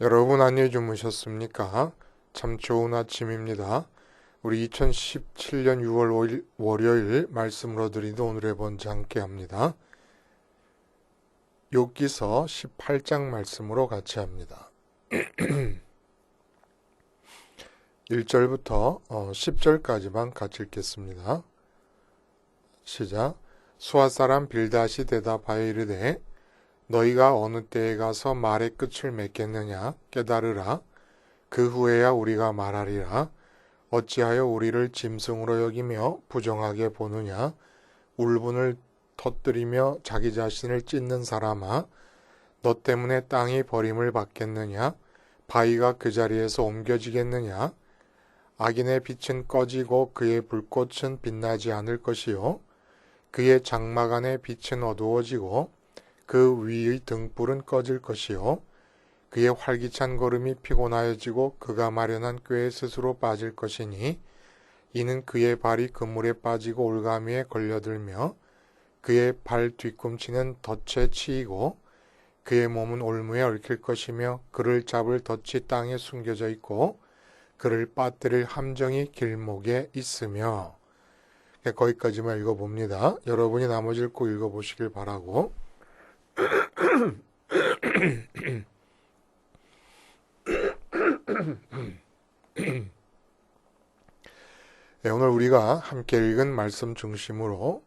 여러분 안녕히 주무셨습니까? 참 좋은 아침입니다. 우리 2017년 6월 5일 월요일 말씀으로 드리는 오늘의 번째 함께 합니다. 욥기서 18장 말씀으로 같이 합니다. 1절부터 10절까지만 어, 같이 읽겠습니다. 시작. 수아 사람 빌다시 대답하여 이르되 너희가 어느 때에 가서 말의 끝을 맺겠느냐? 깨달으라. 그 후에야 우리가 말하리라. 어찌하여 우리를 짐승으로 여기며 부정하게 보느냐? 울분을 터뜨리며 자기 자신을 찢는 사람아 너 때문에 땅이 버림을 받겠느냐? 바위가 그 자리에서 옮겨지겠느냐? 악인의 빛은 꺼지고 그의 불꽃은 빛나지 않을 것이요. 그의 장막 안의 빛은 어두워지고 그 위의 등불은 꺼질 것이요. 그의 활기찬 걸음이 피곤하여지고 그가 마련한 꾀에 스스로 빠질 것이니 이는 그의 발이 그물에 빠지고 올가미에 걸려들며 그의 발 뒤꿈치는 덫에 치이고 그의 몸은 올무에 얽힐 것이며 그를 잡을 덫이 땅에 숨겨져 있고 그를 빠뜨릴 함정이 길목에 있으며. 거기까지만 읽어봅니다. 여러분이 나머지를 꼭 읽어보시길 바라고 네, 오늘 우리가 함께 읽은 말씀 중심으로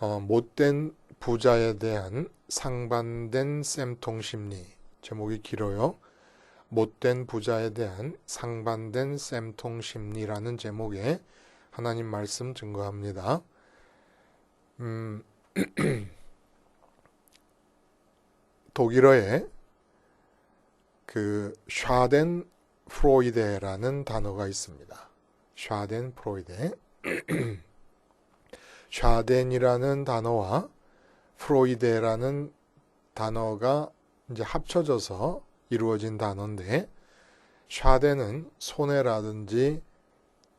어, 못된 부자에 대한 상반된 쌤통 심리 제목이 길어요. 못된 부자에 대한 상반된 쌤통 심리라는 제목의 하나님 말씀 증거합니다. 음, 독일어에 그 샤덴 프로이데라는 단어가 있습니다. 샤덴 프로이데. 샤덴이라는 단어와 프로이데라는 단어가 이제 합쳐져서 이루어진 단어인데 샤덴은 손해라든지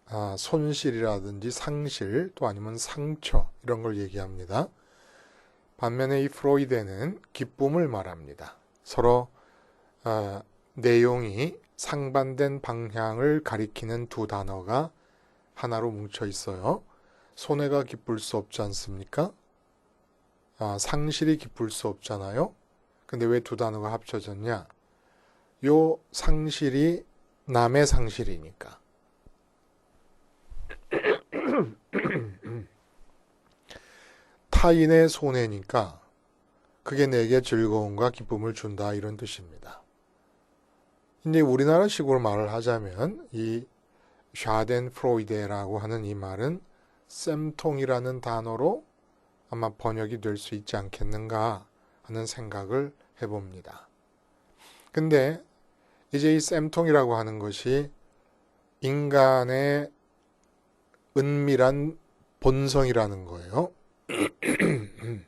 아, 손실이라든지 상실 또 아니면 상처 이런 걸 얘기합니다. 반면에 이 프로이데는 기쁨을 말합니다. 서로 어, 내용이 상반된 방향을 가리키는 두 단어가 하나로 뭉쳐 있어요. 손해가 기쁠 수 없지 않습니까? 아, 상실이 기쁠 수 없잖아요. 근데 왜 두 단어가 합쳐졌냐? 요 상실이 남의 상실이니까. 타인의 손해니까 그게 내게 즐거움과 기쁨을 준다 이런 뜻입니다. 근데 우리나라식으로 말을 하자면 이 샤덴 프로이데라고 하는 이 말은 쌤통이라는 단어로 아마 번역이 될 수 있지 않겠는가 하는 생각을 해봅니다. 근데 이제 이 쌤통이라고 하는 것이 인간의 은밀한 본성이라는 거예요.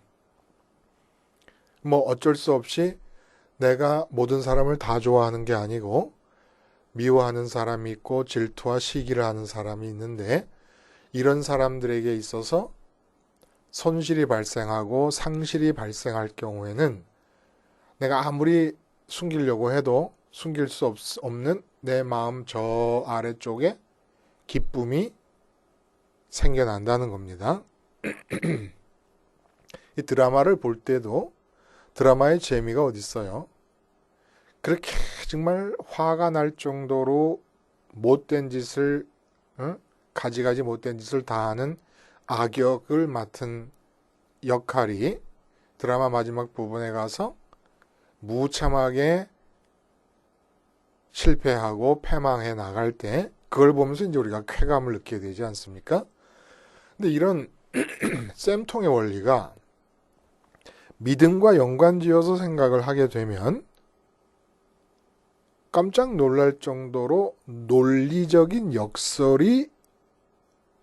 뭐 어쩔 수 없이 내가 모든 사람을 다 좋아하는 게 아니고 미워하는 사람이 있고 질투와 시기를 하는 사람이 있는데 이런 사람들에게 있어서 손실이 발생하고 상실이 발생할 경우에는 내가 아무리 숨기려고 해도 숨길 수 없, 없는 내 마음 저 아래쪽에 기쁨이 생겨난다는 겁니다. 이 드라마를 볼 때도 드라마의 재미가 어디 있어요? 그렇게 정말 화가 날 정도로 못된 짓을 어? 가지가지 못된 짓을 다하는 악역을 맡은 역할이 드라마 마지막 부분에 가서 무참하게 실패하고 패망해 나갈 때 그걸 보면서 이제 우리가 쾌감을 느끼게 되지 않습니까? 근데 이런 쌤통의 원리가 믿음과 연관지어서 생각을 하게 되면 깜짝 놀랄 정도로 논리적인 역설이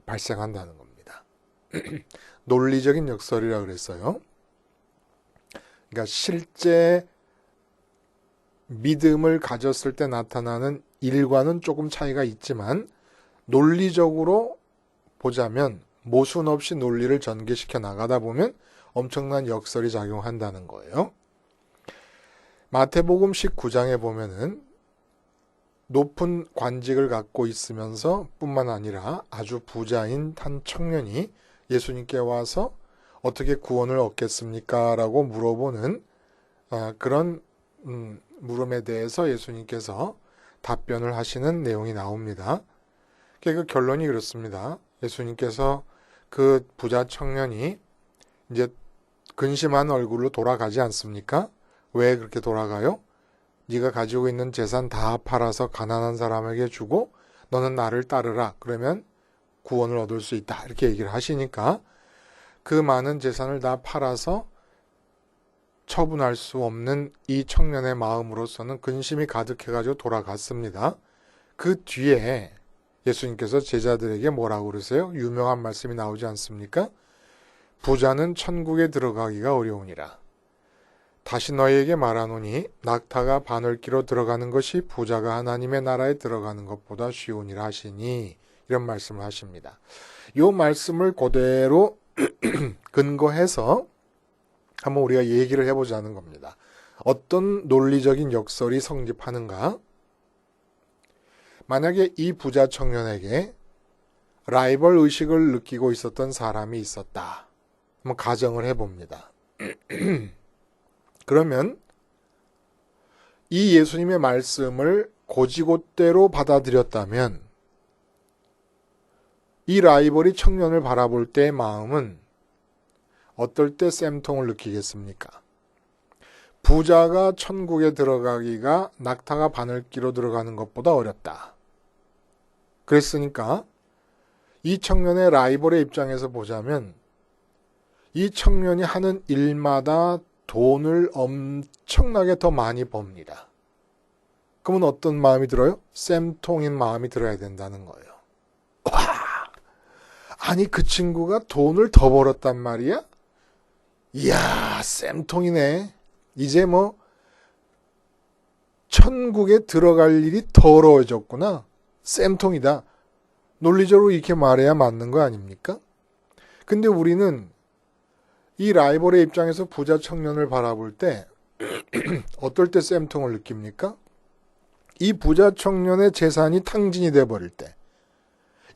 발생한다는 겁니다. 논리적인 역설이라 그랬어요. 그러니까 실제 믿음을 가졌을 때 나타나는 일과는 조금 차이가 있지만 논리적으로 보자면 모순 없이 논리를 전개시켜 나가다 보면 엄청난 역설이 작용한다는 거예요. 마태복음 19장에 보면은 높은 관직을 갖고 있으면서 뿐만 아니라 아주 부자인 한 청년이 예수님께 와서 어떻게 구원을 얻겠습니까? 라고 물어보는 아, 그런 음, 물음에 대해서 예수님께서 답변을 하시는 내용이 나옵니다. 그 결론이 그렇습니다. 예수님께서 그 부자 청년이 이제 근심한 얼굴로 돌아가지 않습니까? 왜 그렇게 돌아가요? 네가 가지고 있는 재산 다 팔아서 가난한 사람에게 주고 너는 나를 따르라. 그러면 구원을 얻을 수 있다. 이렇게 얘기를 하시니까 그 많은 재산을 다 팔아서 처분할 수 없는 이 청년의 마음으로서는 근심이 가득해가지고 돌아갔습니다. 그 뒤에 예수님께서 제자들에게 뭐라고 그러세요? 유명한 말씀이 나오지 않습니까? 부자는 천국에 들어가기가 어려우니라. 다시 너희에게 말하노니 낙타가 바늘기로 들어가는 것이 부자가 하나님의 나라에 들어가는 것보다 쉬우니라 하시니 이런 말씀을 하십니다. 이 말씀을 그대로 근거해서 한번 우리가 얘기를 해보자는 겁니다. 어떤 논리적인 역설이 성립하는가? 만약에 이 부자 청년에게 라이벌 의식을 느끼고 있었던 사람이 있었다. 한번 가정을 해봅니다. 그러면 이 예수님의 말씀을 고지곳대로 받아들였다면 이 라이벌이 청년을 바라볼 때의 마음은 어떨 때 쌤통을 느끼겠습니까? 부자가 천국에 들어가기가 낙타가 바늘기로 들어가는 것보다 어렵다. 그랬으니까 이 청년의 라이벌의 입장에서 보자면 이 청년이 하는 일마다 돈을 엄청나게 더 많이 법니다. 그러면 어떤 마음이 들어요? 쌤통인 마음이 들어야 된다는 거예요. 와! 아니, 그 친구가 돈을 더 벌었단 말이야? 이야, 쌤통이네. 이제 뭐, 천국에 들어갈 일이 더러워졌구나. 쌤통이다. 논리적으로 이렇게 말해야 맞는 거 아닙니까? 근데 우리는 이 라이벌의 입장에서 부자 청년을 바라볼 때 어떨 때 쌤통을 느낍니까? 이 부자 청년의 재산이 탕진이 돼 버릴 때.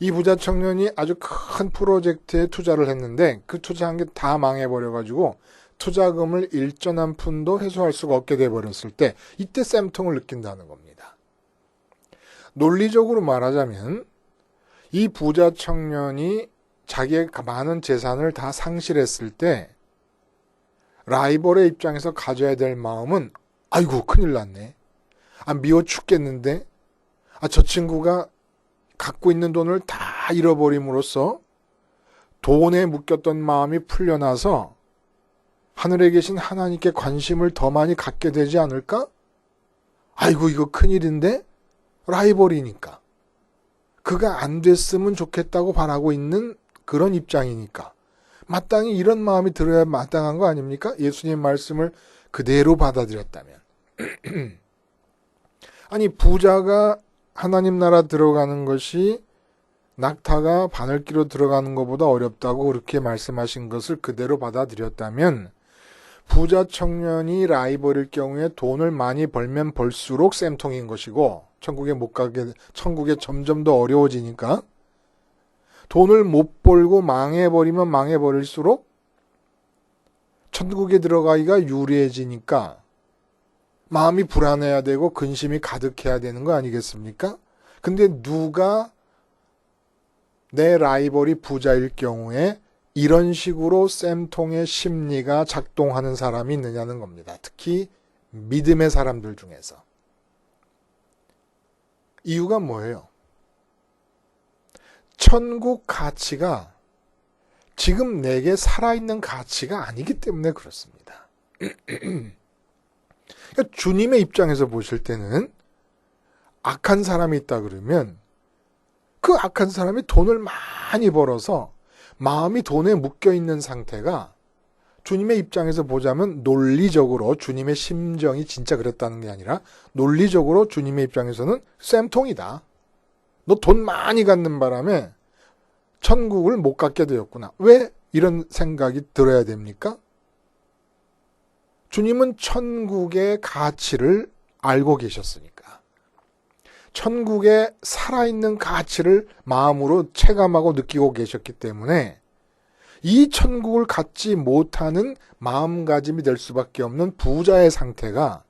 이 부자 청년이 아주 큰 프로젝트에 투자를 했는데 그 투자한 게 다 망해버려 가지고 투자금을 일전 한 푼도 회수할 수가 없게 돼 버렸을 때 이때 쌤통을 느낀다는 겁니다. 논리적으로 말하자면 이 부자 청년이 자기의 많은 재산을 다 상실했을 때 라이벌의 입장에서 가져야 될 마음은 아이고 큰일 났네. 아 미워 죽겠는데. 아 저 친구가 갖고 있는 돈을 다 잃어버림으로써 돈에 묶였던 마음이 풀려나서 하늘에 계신 하나님께 관심을 더 많이 갖게 되지 않을까? 아이고 이거 큰일인데 라이벌이니까. 그가 안 됐으면 좋겠다고 바라고 있는 그런 입장이니까. 마땅히 이런 마음이 들어야 마땅한 거 아닙니까? 예수님 말씀을 그대로 받아들였다면. 아니 부자가 하나님 나라 들어가는 것이 낙타가 바늘기로 들어가는 것보다 어렵다고 그렇게 말씀하신 것을 그대로 받아들였다면 부자 청년이 라이벌일 경우에 돈을 많이 벌면 벌수록 쌤통인 것이고 천국에 못 가게 천국에 점점 더 어려워지니까 돈을 못 벌고 망해버리면 망해버릴수록 천국에 들어가기가 유리해지니까 마음이 불안해야 되고 근심이 가득해야 되는 거 아니겠습니까? 근데 누가 내 라이벌이 부자일 경우에 이런 식으로 쌤통의 심리가 작동하는 사람이 있느냐는 겁니다. 특히 믿음의 사람들 중에서. 이유가 뭐예요? 천국 가치가 지금 내게 살아있는 가치가 아니기 때문에 그렇습니다. 그러니까 주님의 입장에서 보실 때는 악한 사람이 있다 그러면 그 악한 사람이 돈을 많이 벌어서 마음이 돈에 묶여 있는 상태가 주님의 입장에서 보자면 논리적으로 주님의 심정이 진짜 그랬다는 게 아니라 논리적으로 주님의 입장에서는 쌤통이다. 너 돈 많이 갖는 바람에 천국을 못 갖게 되었구나. 왜 이런 생각이 들어야 됩니까? 주님은 천국의 가치를 알고 계셨으니까. 천국의 살아있는 가치를 마음으로 체감하고 느끼고 계셨기 때문에 이 천국을 갖지 못하는 마음가짐이 될 수밖에 없는 부자의 상태가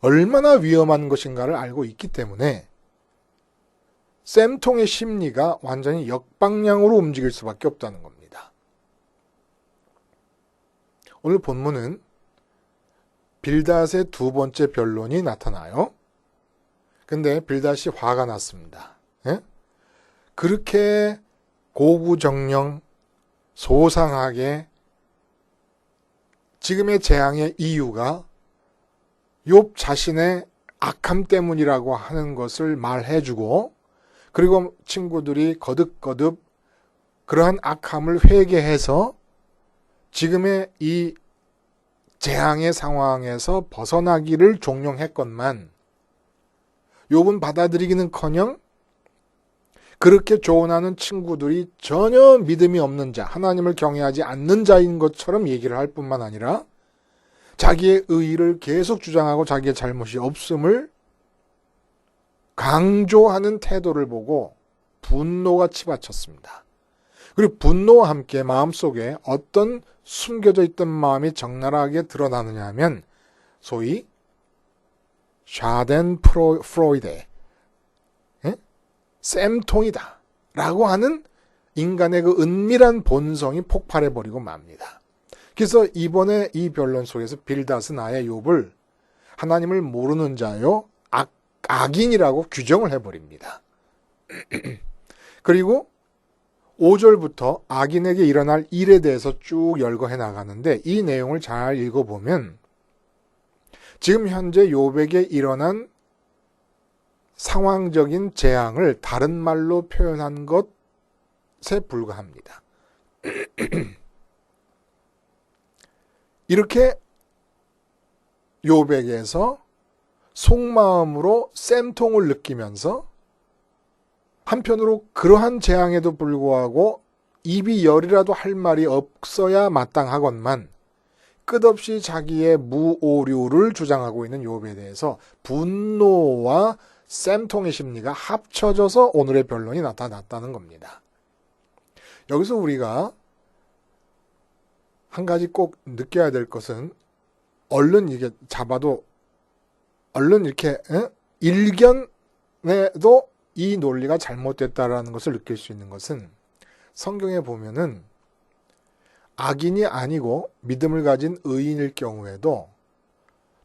얼마나 위험한 것인가를 알고 있기 때문에 쌤통의 심리가 완전히 역방향으로 움직일 수밖에 없다는 겁니다. 오늘 본문은 빌닷의 두 번째 변론이 나타나요. 근데 빌닷이 화가 났습니다. 예? 그렇게 고구정령 소상하게 지금의 재앙의 이유가 욥 자신의 악함 때문이라고 하는 것을 말해주고 그리고 친구들이 거듭거듭 그러한 악함을 회개해서 지금의 이 재앙의 상황에서 벗어나기를 종용했건만 욥은 받아들이기는커녕 그렇게 조언하는 친구들이 전혀 믿음이 없는 자, 하나님을 경외하지 않는 자인 것처럼 얘기를 할 뿐만 아니라 자기의 의의를 계속 주장하고 자기의 잘못이 없음을 강조하는 태도를 보고 분노가 치받쳤습니다. 그리고 분노와 함께 마음속에 어떤 숨겨져 있던 마음이 적나라하게 드러나느냐 하면 소위 샤덴 프로, 프로이데 쌤통이다. 라고 하는 인간의 그 은밀한 본성이 폭발해버리고 맙니다. 그래서 이번에 이 변론 속에서 빌닷은 아예 욥을 하나님을 모르는 자요, 악, 악인이라고 규정을 해버립니다. 그리고 5절부터 악인에게 일어날 일에 대해서 쭉 열거해 나가는데 이 내용을 잘 읽어보면 지금 현재 욥에게 일어난 상황적인 재앙을 다른 말로 표현한 것에 불과합니다. 이렇게 요백에서 속마음으로 쌤통을 느끼면서 한편으로 그러한 재앙에도 불구하고 입이 열이라도 할 말이 없어야 마땅하건만 끝없이 자기의 무오류를 주장하고 있는 욥에 대해서 분노와 쌤통의 심리가 합쳐져서 오늘의 변론이 나타났다는 겁니다. 여기서 우리가 한 가지 꼭 느껴야 될 것은 얼른 이게 잡아도 얼른 이렇게 에? 일견에도 이 논리가 잘못됐다라는 것을 느낄 수 있는 것은 성경에 보면은 악인이 아니고 믿음을 가진 의인일 경우에도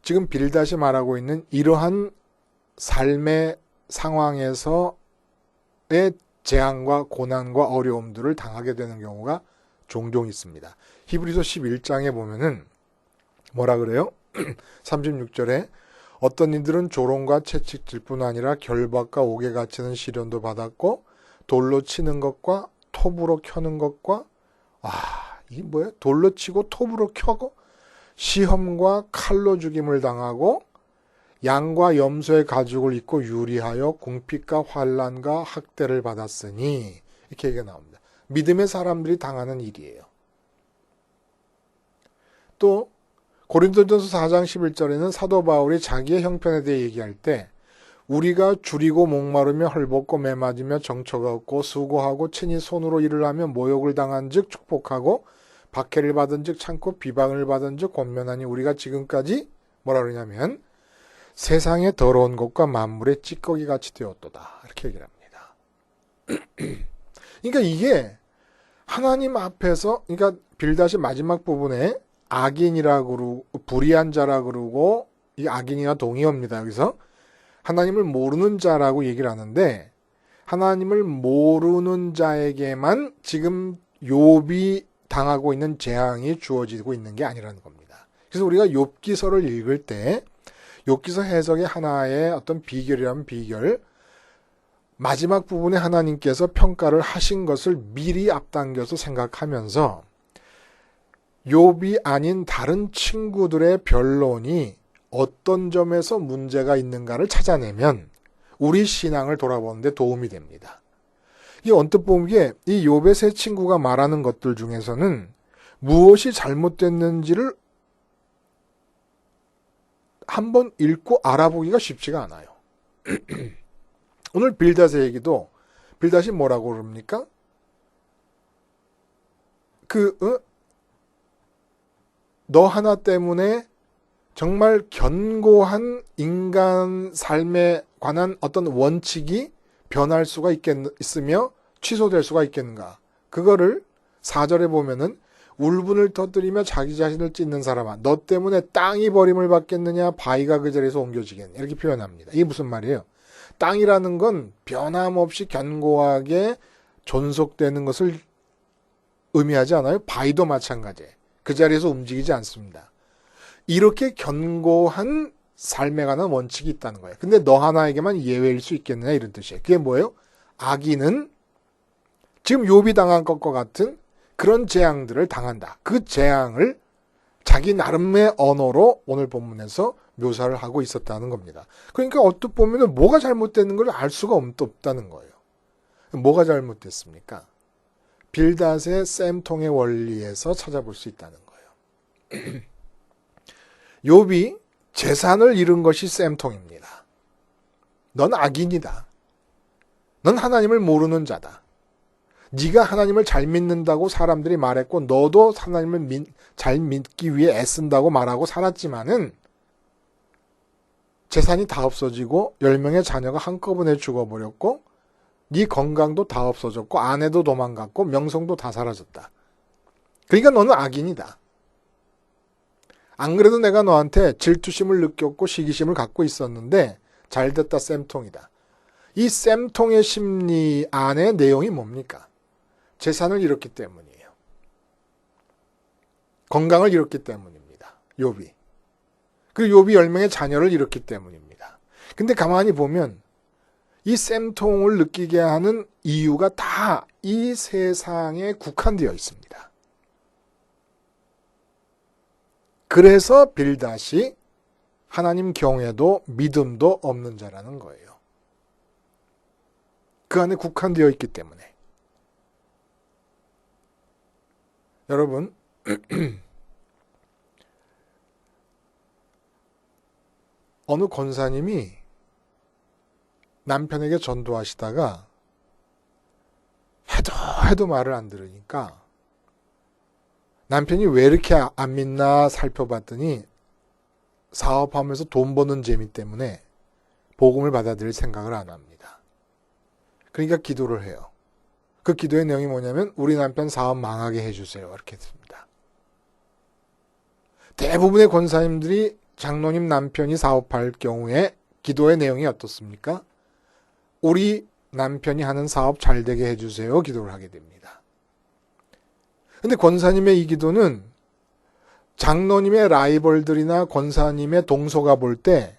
지금 빌다시 말하고 있는 이러한 삶의 상황에서의 재앙과 고난과 어려움들을 당하게 되는 경우가 종종 있습니다. 히브리서 11장에 보면은 뭐라 그래요? 36절에 어떤 이들은 조롱과 채찍질 뿐 아니라 결박과 옥에 갇히는 시련도 받았고 돌로 치는 것과 톱으로 켜는 것과 아, 이 뭐야? 돌로 치고 톱으로 켜고 시험과 칼로 죽임을 당하고 양과 염소의 가죽을 입고 유리하여 궁핍과 환란과 학대를 받았으니 이렇게 얘기가 나옵니다. 믿음의 사람들이 당하는 일이에요. 또 고린도전서 4장 11절에는 사도 바울이 자기의 형편에 대해 얘기할 때 우리가 줄이고 목마르며 헐벗고 매맞으며 정처가 없고 수고하고 친히 손으로 일을 하며 모욕을 당한 즉 축복하고 박해를 받은 즉 참고 비방을 받은 즉 권면하니 우리가 지금까지 뭐라 그러냐면 세상의 더러운 것과 만물의 찌꺼기 같이 되었도다. 이렇게 얘기를 합니다. 그러니까 이게 하나님 앞에서 그러니까 빌다시 마지막 부분에 악인이라 그러고 불의한 자라 그러고 이 악인이나 동의어입니다. 여기서 하나님을 모르는 자라고 얘기를 하는데 하나님을 모르는 자에게만 지금 욥이 당하고 있는 재앙이 주어지고 있는 게 아니라는 겁니다. 그래서 우리가 욥기서를 읽을 때 욥기서 해석의 하나의 어떤 비결이라면 비결 마지막 부분에 하나님께서 평가를 하신 것을 미리 앞당겨서 생각하면서 욥이 아닌 다른 친구들의 변론이 어떤 점에서 문제가 있는가를 찾아내면 우리 신앙을 돌아보는데 도움이 됩니다. 이 언뜻 보기에 이 욥의 세 친구가 말하는 것들 중에서는 무엇이 잘못됐는지를 한번 읽고 알아보기가 쉽지가 않아요. 오늘 빌닷의 얘기도 빌닷이 뭐라고 그럽니까? 그, 어? 너 하나 때문에 정말 견고한 인간 삶에 관한 어떤 원칙이 변할 수가 있겠, 있으며 취소될 수가 있겠는가. 그거를 사절에 보면은 울분을 터뜨리며 자기 자신을 찢는 사람아 너 때문에 땅이 버림을 받겠느냐 바위가 그 자리에서 옮겨지겠느냐 이렇게 표현합니다. 이게 무슨 말이에요? 땅이라는 건 변함없이 견고하게 존속되는 것을 의미하지 않아요? 바위도 마찬가지예요. 그 자리에서 움직이지 않습니다. 이렇게 견고한 삶에 관한 원칙이 있다는 거예요. 근데 너 하나에게만 예외일 수 있겠느냐 이런 뜻이에요. 그게 뭐예요? 악인은 지금 요비 당한 것과 같은 그런 재앙들을 당한다. 그 재앙을 자기 나름의 언어로 오늘 본문에서 묘사를 하고 있었다는 겁니다. 그러니까 어떻게 보면 뭐가 잘못되는 걸 알 수가 없다는 거예요. 뭐가 잘못됐습니까? 빌닷의 쌤통의 원리에서 찾아볼 수 있다는 거예요. 욥이 재산을 잃은 것이 쌤통입니다. 넌 악인이다. 넌 하나님을 모르는 자다. 네가 하나님을 잘 믿는다고 사람들이 말했고 너도 하나님을 믿, 잘 믿기 위해 애쓴다고 말하고 살았지만은 재산이 다 없어지고 10명의 자녀가 한꺼번에 죽어버렸고 네 건강도 다 없어졌고 아내도 도망갔고 명성도 다 사라졌다. 그러니까 너는 악인이다. 안 그래도 내가 너한테 질투심을 느꼈고 시기심을 갖고 있었는데 잘됐다 쌤통이다. 이 쌤통의 심리 안의 내용이 뭡니까? 재산을 잃었기 때문이에요. 건강을 잃었기 때문입니다. 욥이. 그리고 욥이 10명의 자녀를 잃었기 때문입니다. 근데 가만히 보면 이 쌤통을 느끼게 하는 이유가 다 이 세상에 국한되어 있습니다. 그래서 빌닷이 하나님 경외도 믿음도 없는 자라는 거예요. 그 안에 국한되어 있기 때문에. 여러분, 어느 권사님이 남편에게 전도하시다가 해도 해도 말을 안 들으니까 남편이 왜 이렇게 안 믿나 살펴봤더니 사업하면서 돈 버는 재미 때문에 복음을 받아들일 생각을 안 합니다. 그러니까 기도를 해요. 그 기도의 내용이 뭐냐면 우리 남편 사업 망하게 해주세요. 이렇게 했습니다. 대부분의 권사님들이 장로님 남편이 사업할 경우에 기도의 내용이 어떻습니까? 우리 남편이 하는 사업 잘 되게 해주세요. 기도를 하게 됩니다. 근데 권사님의 이 기도는 장로님의 라이벌들이나 권사님의 동서가 볼 때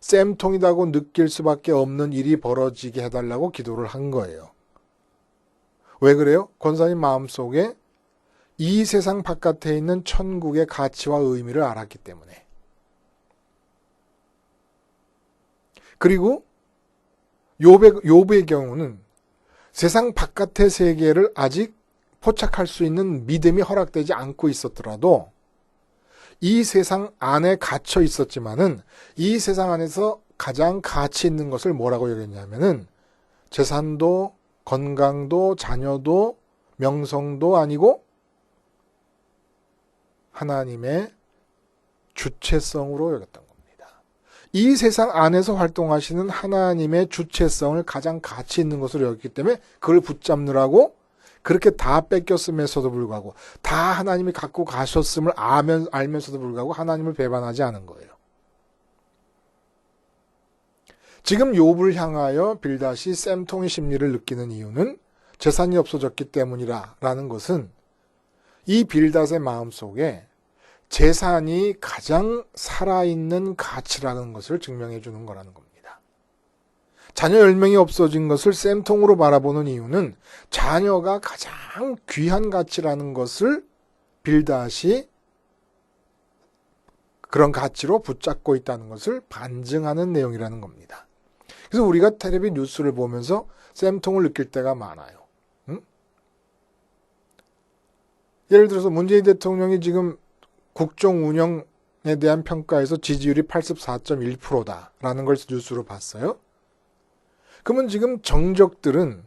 쌤통이다고 느낄 수밖에 없는 일이 벌어지게 해달라고 기도를 한 거예요. 왜 그래요? 권사님 마음속에 이 세상 바깥에 있는 천국의 가치와 의미를 알았기 때문에. 그리고 욥의, 욥의 경우는 세상 바깥의 세계를 아직 포착할 수 있는 믿음이 허락되지 않고 있었더라도 이 세상 안에 갇혀 있었지만은 이 세상 안에서 가장 가치 있는 것을 뭐라고 여겼냐면은 재산도 건강도 자녀도 명성도 아니고 하나님의 주체성으로 여겼던 겁니다. 이 세상 안에서 활동하시는 하나님의 주체성을 가장 가치 있는 것으로 여겼기 때문에 그걸 붙잡느라고 그렇게 다 뺏겼음에서도 불구하고 다 하나님이 갖고 가셨음을 알면, 알면서도 불구하고 하나님을 배반하지 않은 거예요. 지금 욥을 향하여 빌닷이 쌤통의 심리를 느끼는 이유는 재산이 없어졌기 때문이라라는 것은 이 빌닷의 마음 속에 재산이 가장 살아있는 가치라는 것을 증명해 주는 거라는 겁니다. 자녀 10명이 없어진 것을 쌤통으로 바라보는 이유는 자녀가 가장 귀한 가치라는 것을 빌닷이 그런 가치로 붙잡고 있다는 것을 반증하는 내용이라는 겁니다. 그래서 우리가 텔레비 뉴스를 보면서 쌤통을 느낄 때가 많아요. 응? 예를 들어서 문재인 대통령이 지금 국정 운영 대한 평가에서 지지율이 84.1%다라는 걸 뉴스로 봤어요. 그러면 지금 정적들은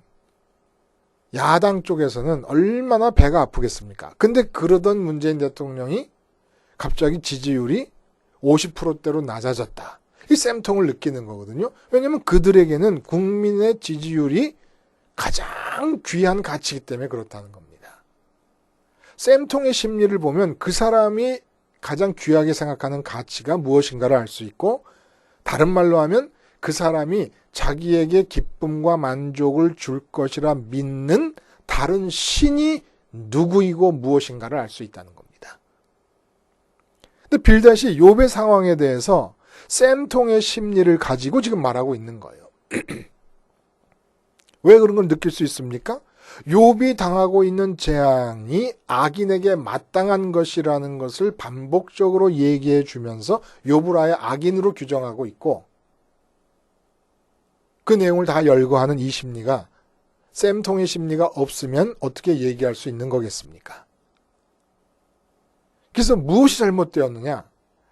야당 쪽에서는 얼마나 배가 아프겠습니까? 근데 그러던 문재인 대통령이 갑자기 지지율이 50%대로 낮아졌다. 이 쌤통을 느끼는 거거든요. 왜냐면 그들에게는 국민의 지지율이 가장 귀한 가치이기 때문에 그렇다는 겁니다. 쌤통의 심리를 보면 그 사람이 가장 귀하게 생각하는 가치가 무엇인가를 알 수 있고 다른 말로 하면 그 사람이 자기에게 기쁨과 만족을 줄 것이라 믿는 다른 신이 누구이고 무엇인가를 알 수 있다는 겁니다. 근데 빌다시 욥의 상황에 대해서 쌤통의 심리를 가지고 지금 말하고 있는 거예요. 왜 그런 걸 느낄 수 있습니까? 욥이 당하고 있는 재앙이 악인에게 마땅한 것이라는 것을 반복적으로 얘기해 주면서 욥을 아예 악인으로 규정하고 있고 그 내용을 다 열거하는 이 심리가 쌤통의 심리가 없으면 어떻게 얘기할 수 있는 거겠습니까? 그래서 무엇이 잘못되었느냐?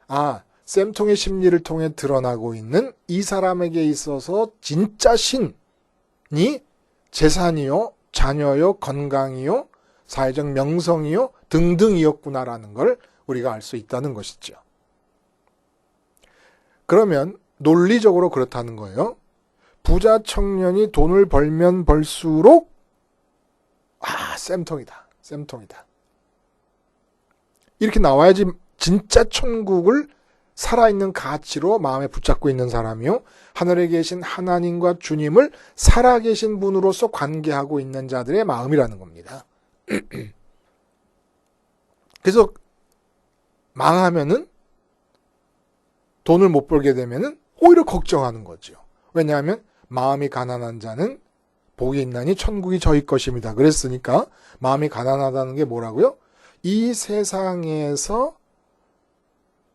아, 쌤통의 심리를 통해 드러나고 있는 이 사람에게 있어서 진짜 신이 재산이요, 자녀요, 건강이요, 사회적 명성이요 등등이었구나라는 걸 우리가 알 수 있다는 것이죠. 그러면 논리적으로 그렇다는 거예요. 부자 청년이 돈을 벌면 벌수록 아 쌤통이다 쌤통이다 이렇게 나와야지 진짜 천국을 살아있는 가치로 마음에 붙잡고 있는 사람이요 하늘에 계신 하나님과 주님을 살아계신 분으로서 관계하고 있는 자들의 마음이라는 겁니다. 그래서 망하면은 돈을 못 벌게 되면은 오히려 걱정하는 거죠. 왜냐하면 마음이 가난한 자는 복이 있나니 천국이 저희 것입니다. 그랬으니까 마음이 가난하다는 게 뭐라고요? 이 세상에서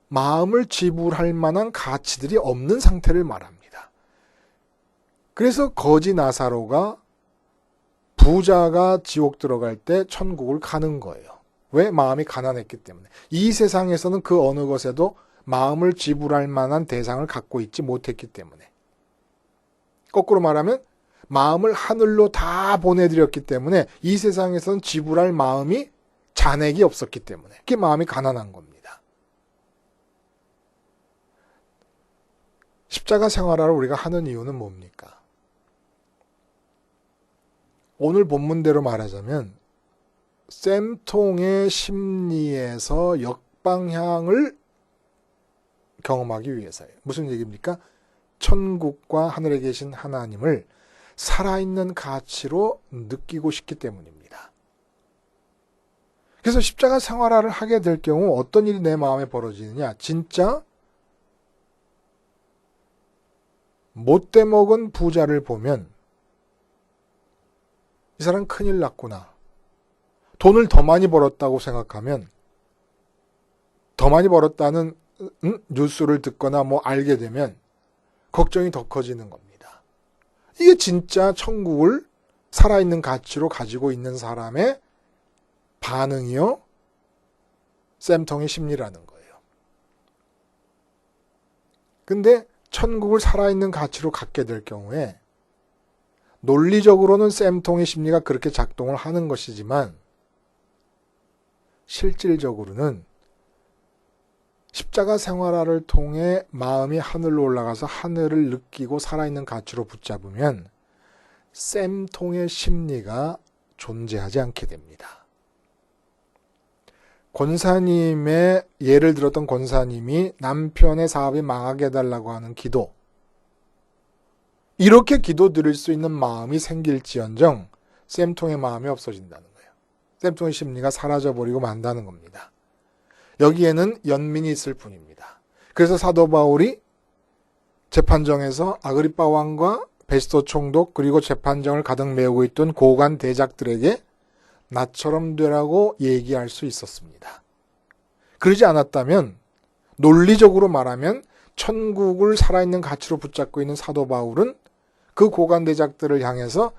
마음을 지불할 만한 가치들이 없는 상태를 말합니다. 그래서 거지 나사로가 부자가 지옥 들어갈 때 천국을 가는 거예요. 왜? 마음이 가난했기 때문에. 이 세상에서는 그 어느 것에도 마음을 지불할 만한 대상을 갖고 있지 못했기 때문에. 거꾸로 말하면 마음을 하늘로 다 보내드렸기 때문에 이 세상에서는 지불할 마음이 잔액이 없었기 때문에 그게 마음이 가난한 겁니다. 십자가 생활을 우리가 하는 이유는 뭡니까? 오늘 본문대로 말하자면 쌤통의 심리에서 역방향을 경험하기 위해서예요. 무슨 얘기입니까? 천국과 하늘에 계신 하나님을 살아있는 가치로 느끼고 싶기 때문입니다. 그래서 십자가 생활화를 하게 될 경우 어떤 일이 내 마음에 벌어지느냐? 진짜 못돼 먹은 부자를 보면 이 사람 큰일 났구나. 돈을 더 많이 벌었다고 생각하면 더 많이 벌었다는 음? 뉴스를 듣거나 뭐 알게 되면 걱정이 더 커지는 겁니다. 이게 진짜 천국을 살아있는 가치로 가지고 있는 사람의 반응이요. 쌤통의 심리라는 거예요. 근데 천국을 살아있는 가치로 갖게 될 경우에 논리적으로는 쌤통의 심리가 그렇게 작동을 하는 것이지만 실질적으로는 십자가 생활화를 통해 마음이 하늘로 올라가서 하늘을 느끼고 살아있는 가치로 붙잡으면 쌤통의 심리가 존재하지 않게 됩니다. 권사님의 예를 들었던 권사님이 남편의 사업이 망하게 해달라고 하는 기도. 이렇게 기도 드릴 수 있는 마음이 생길지언정 쌤통의 마음이 없어진다는 거예요. 쌤통의 심리가 사라져버리고 만다는 겁니다. 여기에는 연민이 있을 뿐입니다. 그래서 사도 바울이 재판정에서 아그리파 왕과 베스토 총독 그리고 재판정을 가득 메우고 있던 고관 대작들에게 나처럼 되라고 얘기할 수 있었습니다. 그러지 않았다면 논리적으로 말하면 천국을 살아있는 가치로 붙잡고 있는 사도 바울은 그 고관 대작들을 향해서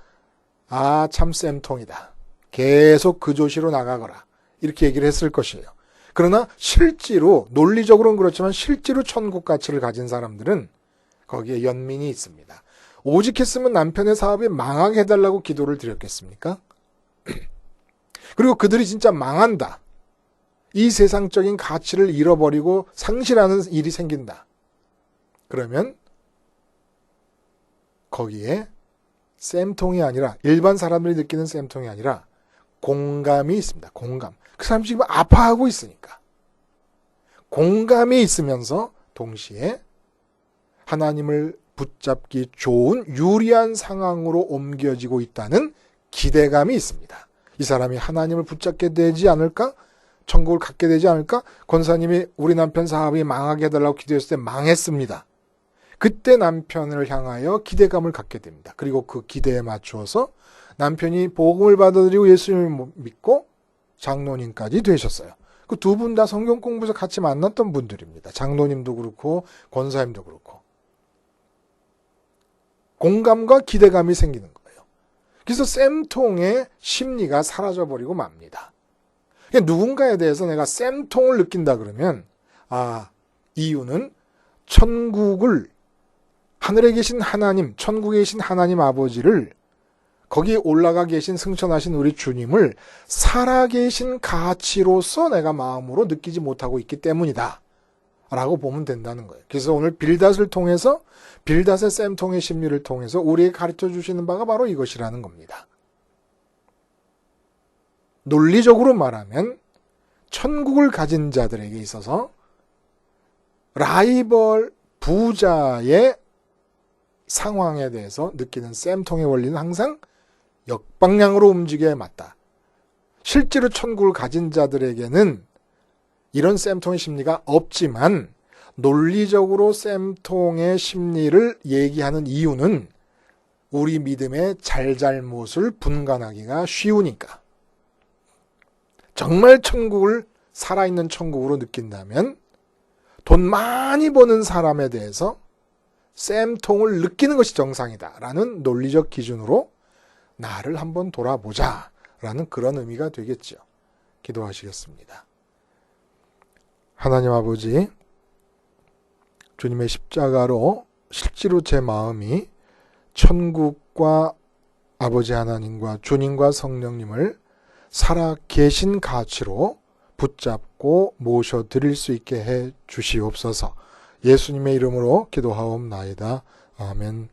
아 참 쌤통이다. 계속 그 조시로 나가거라. 이렇게 얘기를 했을 것이에요. 그러나 실제로 논리적으로는 그렇지만 실제로 천국 가치를 가진 사람들은 거기에 연민이 있습니다. 오직 했으면 남편의 사업이 망하게 해달라고 기도를 드렸겠습니까? 그리고 그들이 진짜 망한다. 이 세상적인 가치를 잃어버리고 상실하는 일이 생긴다. 그러면 거기에 쌤통이 아니라 일반 사람들이 느끼는 쌤통이 아니라 공감이 있습니다. 공감. 그 사람 지금 아파하고 있으니까. 공감이 있으면서 동시에 하나님을 붙잡기 좋은 유리한 상황으로 옮겨지고 있다는 기대감이 있습니다. 이 사람이 하나님을 붙잡게 되지 않을까? 천국을 갖게 되지 않을까? 권사님이 우리 남편 사업이 망하게 해달라고 기도했을 때 망했습니다. 그때 남편을 향하여 기대감을 갖게 됩니다. 그리고 그 기대에 맞추어서 남편이 복음을 받아들이고 예수님을 믿고 장로님까지 되셨어요. 그 두 분 다 성경 공부에서 같이 만났던 분들입니다. 장로님도 그렇고 권사님도 그렇고. 공감과 기대감이 생기는 거예요. 그래서 쌤통의 심리가 사라져버리고 맙니다. 그러니까 누군가에 대해서 내가 쌤통을 느낀다 그러면 아 이유는 천국을 하늘에 계신 하나님, 천국에 계신 하나님 아버지를 거기에 올라가 계신 승천하신 우리 주님을 살아계신 가치로서 내가 마음으로 느끼지 못하고 있기 때문이다. 라고 보면 된다는 거예요. 그래서 오늘 빌닷을 통해서 빌닷의 쌤통의 심리를 통해서 우리에게 가르쳐 주시는 바가 바로 이것이라는 겁니다. 논리적으로 말하면 천국을 가진 자들에게 있어서 라이벌 부자의 상황에 대해서 느끼는 쌤통의 원리는 항상 역방향으로 움직여야 맞다. 실제로 천국을 가진 자들에게는 이런 쌤통의 심리가 없지만 논리적으로 쌤통의 심리를 얘기하는 이유는 우리 믿음의 잘잘못을 분간하기가 쉬우니까. 정말 천국을 살아있는 천국으로 느낀다면 돈 많이 버는 사람에 대해서 쌤통을 느끼는 것이 정상이다. 라는 논리적 기준으로 나를 한번 돌아보자. 라는 그런 의미가 되겠죠. 기도하시겠습니다. 하나님 아버지, 주님의 십자가로 실제로 제 마음이 천국과 아버지 하나님과 주님과 성령님을 살아 계신 가치로 붙잡고 모셔 드릴 수 있게 해 주시옵소서. 예수님의 이름으로 기도하옵나이다. 아멘.